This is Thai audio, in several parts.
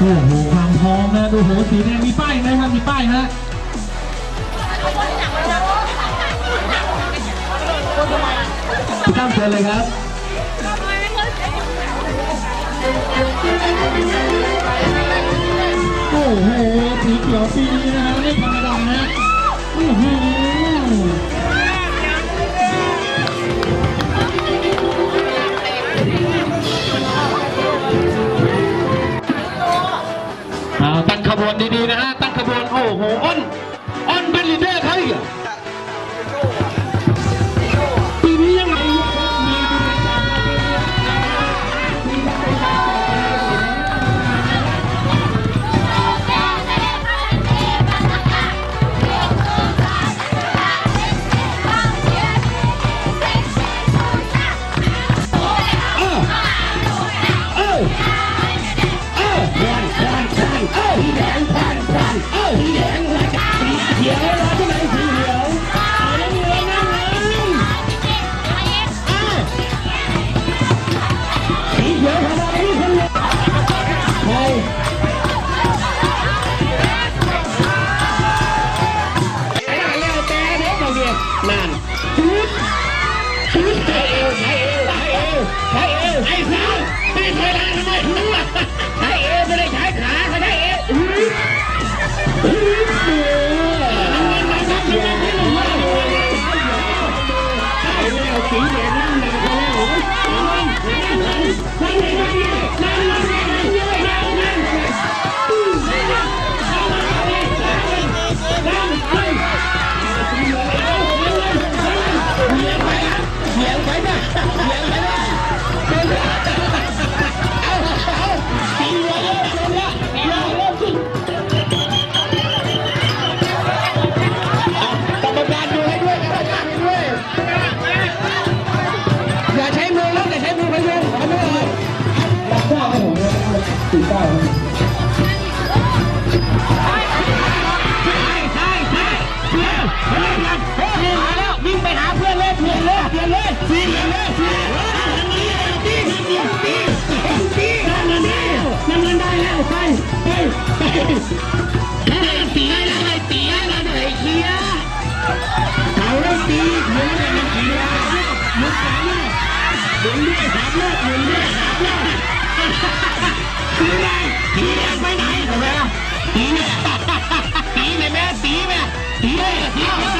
โอ้โหความพร้อมนะดูโหสีแดงมีป้ายไหมครับมีป้ายฮะพี่ตั้มเชิเลยครับโอ้โหสีเขียวปีนนะฮะไม่ธรรมดานะโอ้โห ดีๆนะฮะตั้งขบวนโอ้โหอ้นอ้นเป็นลีดเดอร์เขรอีก ถ้าตีถ้าได้ตีถ้าได้เคียเขาได้ตีเขาได้เคียมุดสามรอบหมุนด้วยสามรอบนด้วยสามรอบคือไงตีแไปไหนกันไหมตีเนี่ยตีเนี่ยแม่ตีแม่ตีเนี่ยตีเนี่ย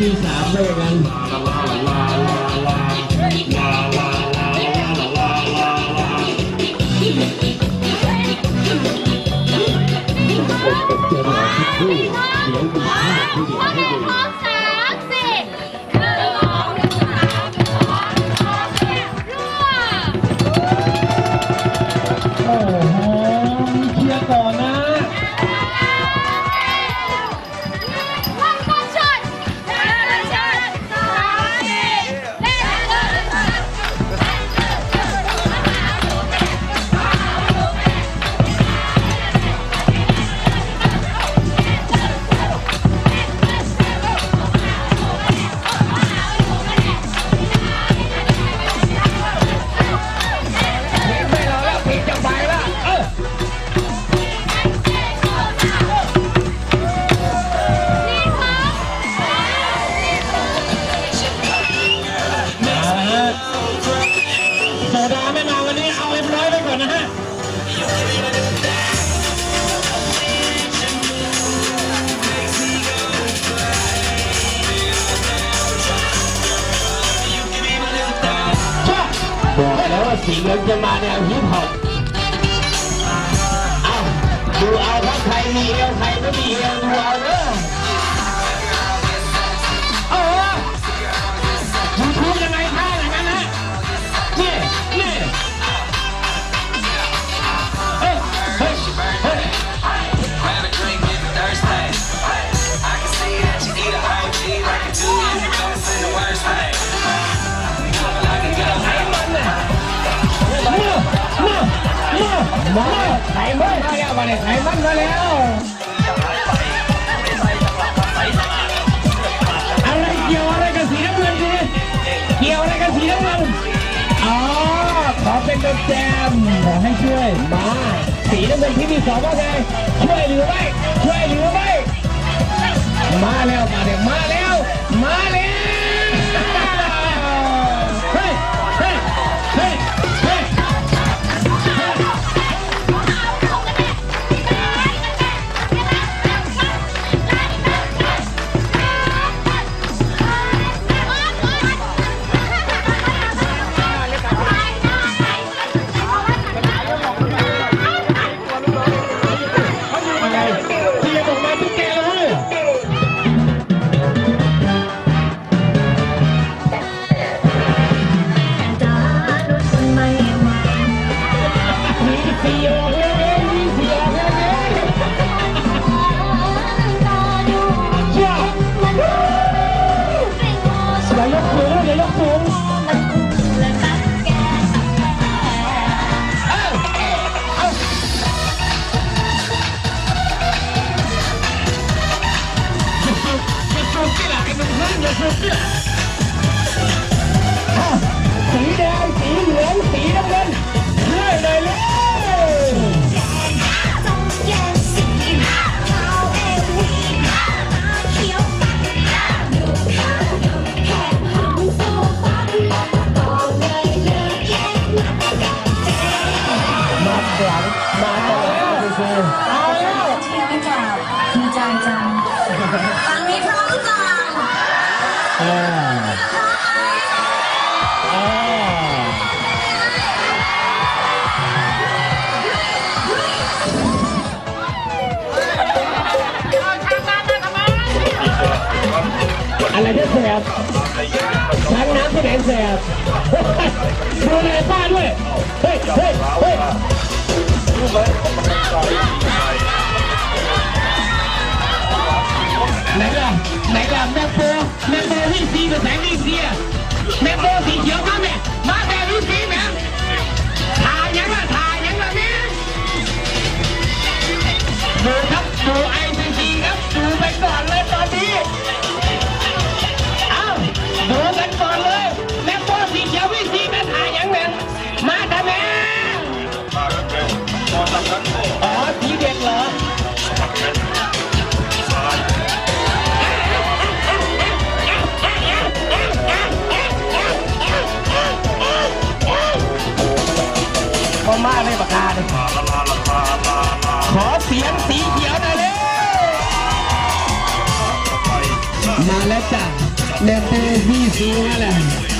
มีสามเไปกัน สีเหลืจะมาแนวฮิปฮอปดูเอาเพราะใครมีเอวใครไม่มีเอวดูเอาเด้ะ มาไถมันมาแล้วมาเลยไถมันมาแล้วอะไรเกี่ยวอะไรกับสีน้ำเงินดิเกี่ยวอะไรกับสีน้ำเงินอ๋อขอเป็นตัวแจมขอให้ช่วยมาสีน้ำเงินที่มีสองว่าไงช่วยหรือไม่ช่วยหรือไม่มาแล้วมาเดี๋ยมาแล้ว อะไรที่แสบช้างน้ำที่ไหนแสบดูแลป้าด้วย เฮ้ย เฮ้ย เฮ้ย ไหนล่ะแมงโบแมงโบวิ่งซีกับแสงวิ่งซีอะแมงโบสีเขียว เนเต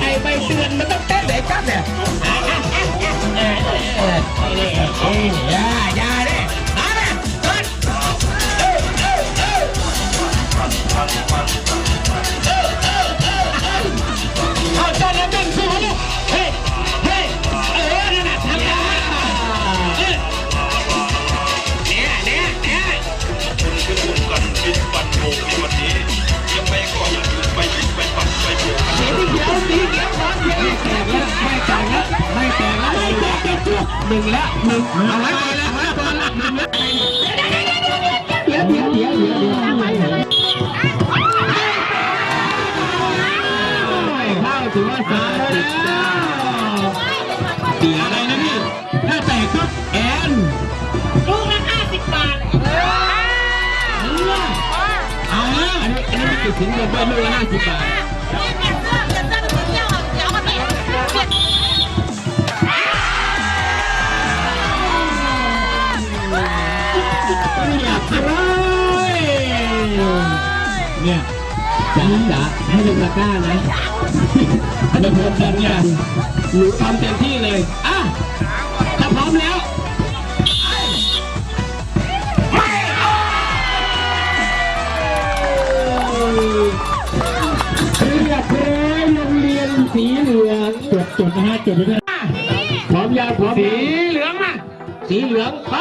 ไอ้ใบเตือนมันต้องเต้นเด็กันเนี่ยอย่าอย่าดิมาเนี่ยเต้น หนึ่งแล้วหนึ่งเอาไว้ก่อนแล้วเอาไว้ก่อนแล้วหนึ่งแล้วเดี๋ยวเดี๋ยวเดี๋ยวเดี๋ยวเดี๋ยวเข้าถือว่าสามแล้วเสียอะไรนะพี่ถ้าแตกก็แอนลูกละห้าสิบบาทเอาละอันนี้อันนี้ไม่ติดสินบนด้วยลูกละห้าสิบบาท เนี่ยจ๋าจ๋าให้เป็นตะกร้านะอันนี้ผมทำอย่างหนูทำเต็มที่เลย อะ ถ้าพร้อมแล้วเรียบร้อยโรงเรียนสีเหลืองจดจดนะฮะจดด้วยนะพร้อมยาวพร้อมสีเหลืองมาสีเหลืองไป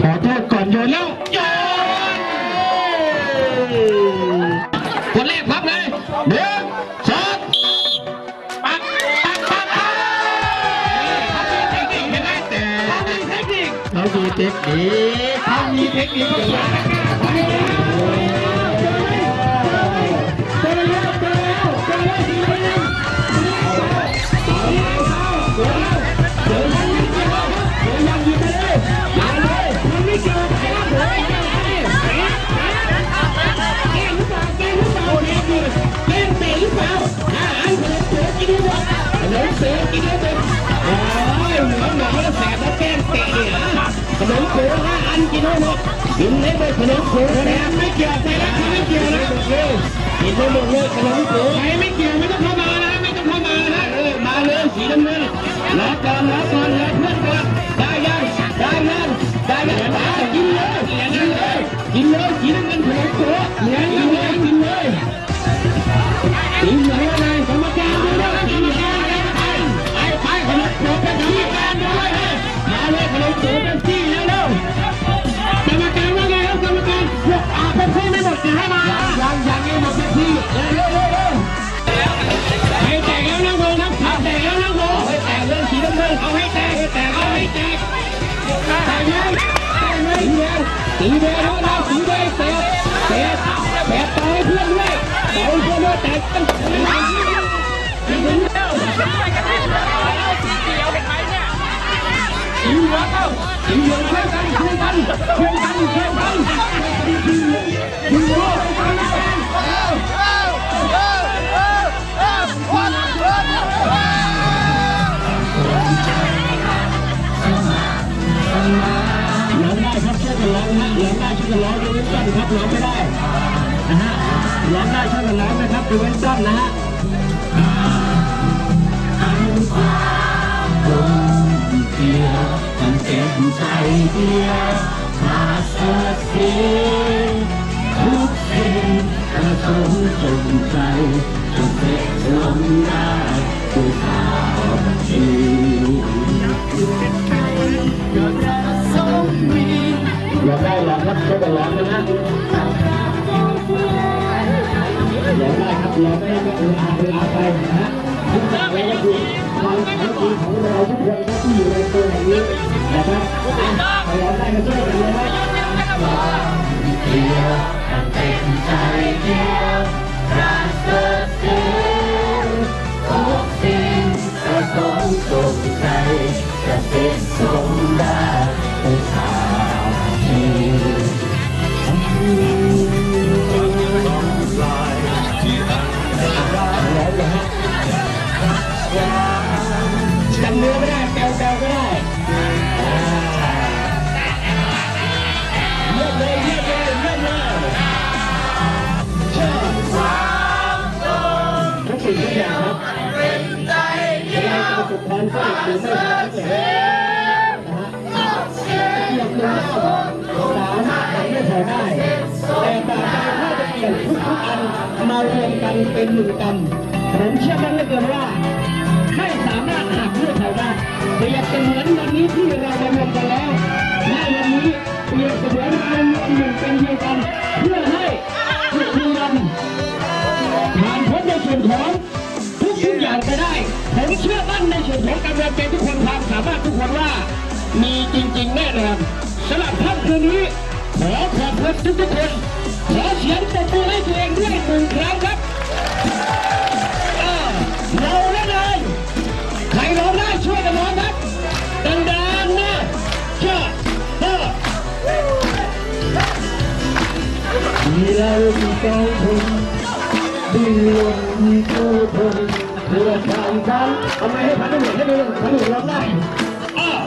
ขอโทษก่อนโยนแล้วโยน เขามีเทคนิคเขามีเทคนิคเขามีเทคนิคเจอแล้วเจอแล้วเสืองเอาแล้วเอาแล้วเจอแล้วเจอแล้วเจอแล้วยิงกินเก่งหรือเปล่าเตะหรือเปล่าอาหารขนมเสือกินได้หมดขนมเสือกินได้หมดโอ้ยเหมื อนหมอแล้วแสบแล้วแกล้งเตะเนี่ยนะขนมเสือห้าอันกินได้หมดกินได้หมดขนมเสือแสบไม่เกี่ยวใครนะไม่เกี่ยวนะกินได้หมดเลยขนมเสือใครไม่เกี่ยวไม่ต้องเข้ามานะไม่ต้องเข้ามานะเออมาเลยสีน้ำเงินรอก่อนรอก่อนรอเพื่อนก่อนได้ยังได้ยังได้ยังได้กินเลยกินเลยกินเลยสีน้ำเงินขนมเสือเหลืองกินเลยกินเลยสีเลือะไรกรรมการดูด้วยสีเสียงให้มายังยังยังมาเซ็กซี่เร็วเร็วเร็วเร็แตกแล้วนั่งลงครัแตกแล้วนั่งลงแตกเรื่องสีน้ำเงิเอาให้แตกให้แตกเอาให้แตกแตไหมแตไหมสีแดงสีแดงแล้วนะสีแดงแตกแตกแตกต่อให้เพื่อนด้วยต่อเพื่อนด้วยแตกตั้ง สีเหลืองแล้วสีเหลืองกันช่วยกันช่วยกันช่วยกันสีเหลืองสีเหลืองร้องได้ครับช่วยกันร้องนะร้องได้ช่วยกันร้องยกเว้นต้นครับร้องไม่ได้นะฮะร้องได้ช่วยกันร้องนะครับยกเว้นต้นนะฮะ เป็นใจเดียวมาเสียสีทุกสิ่งประสงค์จงใจจนเสกลงได้ด้วยข้าวจีร้องได้ร้องครับช่วยกันร้องนะฮะ องได้ครับร้องไม่ได้ก็เอออาเอออาไปนะทุกอย่างเลยก็คือความสามัคคีของเราทุกคนครับที่อยู่ในตัวแห่งนี้นะครับอะใครร้องได้ก็ช่วยกันเลยนะเดียวกันเป็นใจเดียวรักเกิดเสียทุกสิ่งประสงค์จงใจจะเป็นสมได้ เพื่อให้ทุกทีมผ่านพ้นในส่วนของทุกทุกอย่างไปได้ผมเชื่อมั่นในส่วนของการรวมเป็นทุกคนความสามารถทุกคนว่า มีจริง ๆ แน่นอนสำหรับท่านคืนนี้ขอขอบคุณทุกทุกคนขอเสียงปรบมือให้ตัวเองด้วยหนึ่งครั้งครับ เราที่ต้องทนดิ้นรนมีผู้ทนเพื่อทางฝันทำไมให้พันธุ์หนุ่มให้ดูพันธุ์หนุ่มร้องได้อ้าว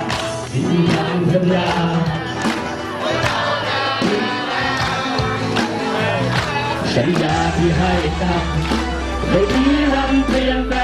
ที่ทางสัญญาสัญญาที่ให้กันไม่มีวันเปลี่ยนแปลง